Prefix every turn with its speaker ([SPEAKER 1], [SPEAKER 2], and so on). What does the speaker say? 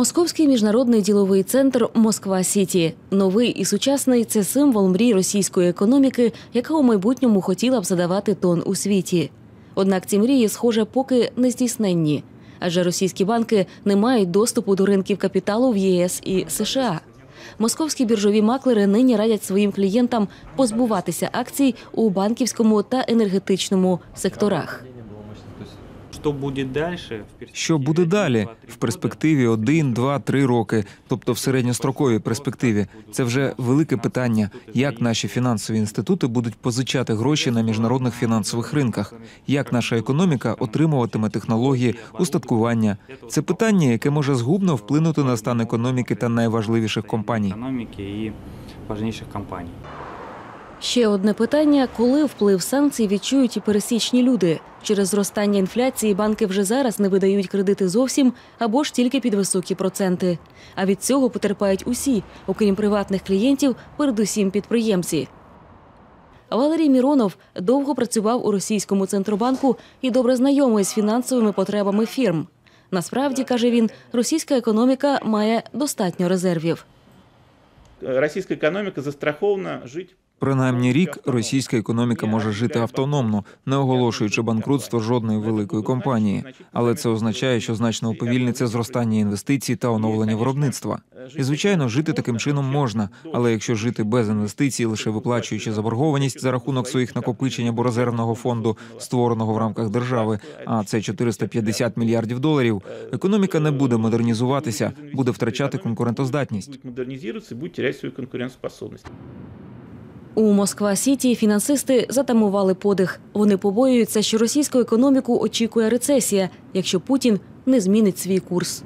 [SPEAKER 1] Московський міжнародний діловий центр Москва Сіті. Новий і сучасний це символ мрій російської економіки, яка у майбутньому хотіла б задавати тон у світі. Однак ці мрії, схоже, поки не здійсненні, адже російські банки не мають доступу до ринків капіталу в єС і США. Московські біржові маклери нині радять своїм клієнтам позбуватися акцій у банківському та енергетичному секторах.
[SPEAKER 2] Що буде далі?
[SPEAKER 3] Що буде далі в перспективі 1, 2, 3 роки, тобто в середньостроковій перспективі, це вже велике питання, як наші фінансові інститути будуть позичати гроші на міжнародних фінансових ринках, як наша економіка отримуватиме технології устаткування. Це питання, яке може згубно вплинути на стан економіки та найважливіших компаній.
[SPEAKER 2] Економіки і важніших компаній.
[SPEAKER 1] Ще одне питання: коли вплив санкцій відчують і пересічні люди? Через зростання інфляції банки вже зараз не видають кредити зовсім або ж тільки під високі проценти. А від цього потерпають усі, окрім приватних клієнтів, передусім підприємці. Валерій Міронов довго працював у російському центробанку і добре знайомий з фінансовими потребами фірм. Насправді, каже він, російська економіка має достатньо резервів.
[SPEAKER 4] Российская экономика застрахована жить
[SPEAKER 3] Принаймні рік російська економіка може жити автономно, не оголошуючи банкрутство жодної великої компанії. Але це означає, що значно уповільниться зростання інвестицій та оновлення виробництва. І звичайно, жити таким чином можна, але якщо жити без інвестицій, лише виплачуючи заборгованість за рахунок своїх накопичень або резервного фонду, створеного в рамках держави, а це 450 мільярдів доларів, економіка не буде модернізуватися, буде втрачати конкурентоздатність.
[SPEAKER 4] будет модернизироваться и будет терять свою конкурентоспособность.
[SPEAKER 1] У Москва Сіті фінансисти затамували подих. Вони побоюються, що російську економіку очікує рецесія, якщо Путін не змінить свій курс.